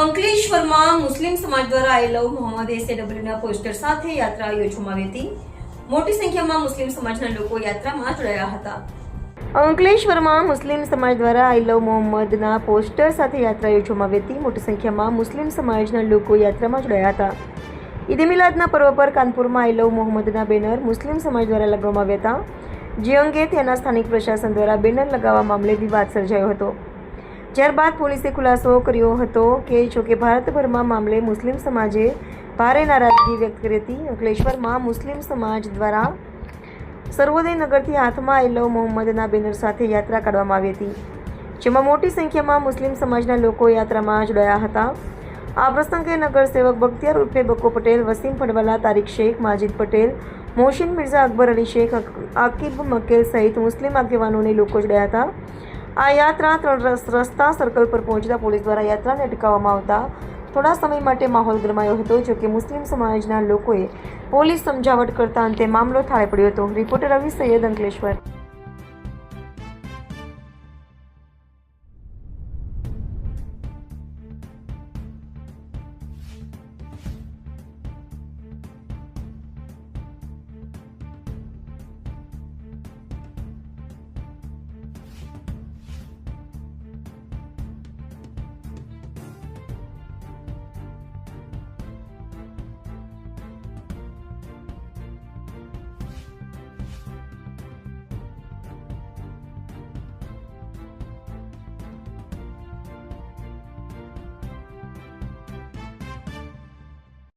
અંકલેશ્વરમાં મુસ્લિમ સમાજ દ્વારા આઈ લવ મોહમ્મદ એસએડબ્લ્યુના પોસ્ટર સાથે યાત્રા યોજવામાં આવી હતી. મોટી સંખ્યામાં મુસ્લિમ સમાજના લોકો યાત્રામાં જોડાયા હતા. અંકલેશ્વરમાં મુસ્લિમ સમાજ દ્વારા આઈ લવ મોહમ્મદના પોસ્ટર સાથે યાત્રા યોજવામાં આવી હતી. મોટી સંખ્યામાં મુસ્લિમ સમાજના લોકો યાત્રામાં જોડાયા હતા. ઈદ મિલાદના પર્વ પર કાનપુરમાં આઈ લવ મોહમ્મદના બેનર મુસ્લિમ સમાજ દ્વારા લગાવવામાં આવ્યા હતા. જે અંગે તેના સ્થાનિક પ્રશાસન દ્વારા બેનર લગાવવા મામલે વિવાદ સર્જાયો હતો. ત્યારબાદ પોલીસે ખુલાસો કર્યો હતો. કે જોકે ભારતભરમાં મામલે મુસ્લિમ સમાજે ભારે નારાજગી વ્યક્ત કરી હતી. અંકલેશ્વરમાં મુસ્લિમ સમાજ દ્વારા સર્વોદય નગરથી હાથમાં આઈ મોહમ્મદના બેનર સાથે યાત્રા કાઢવામાં આવી હતી, જેમાં મોટી સંખ્યામાં મુસ્લિમ સમાજના લોકો યાત્રામાં જોડાયા હતા. આ પ્રસંગે નગરસેવક બખ્તિયાર ઉર્ફે બકો પટેલ, વસીમ ફડવાલા તારીક શેખ, માજીદ પટેલ, મોહસિન મિર્ઝા અકબર અલી શેખ આકિબ મકેલ સહિત મુસ્લિમ આગેવાનોને લોકો જોડાયા હતા. આ યાત્રા ત્રણ રસ- રસ્તા સર્કલ પર પહોંચતા પોલીસ દ્વારા યાત્રાને અટકાવવામાં આવતા થોડા સમય માટે માહોલ ગરમાયો હતો, જો કે મુસ્લિમ સમાજના લોકોએ પોલીસ સમજાવટ કરતા અંતે મામલો થાળે પડ્યો હતો. રિપોર્ટર રવિ સૈયદ અંકલેશ્વર.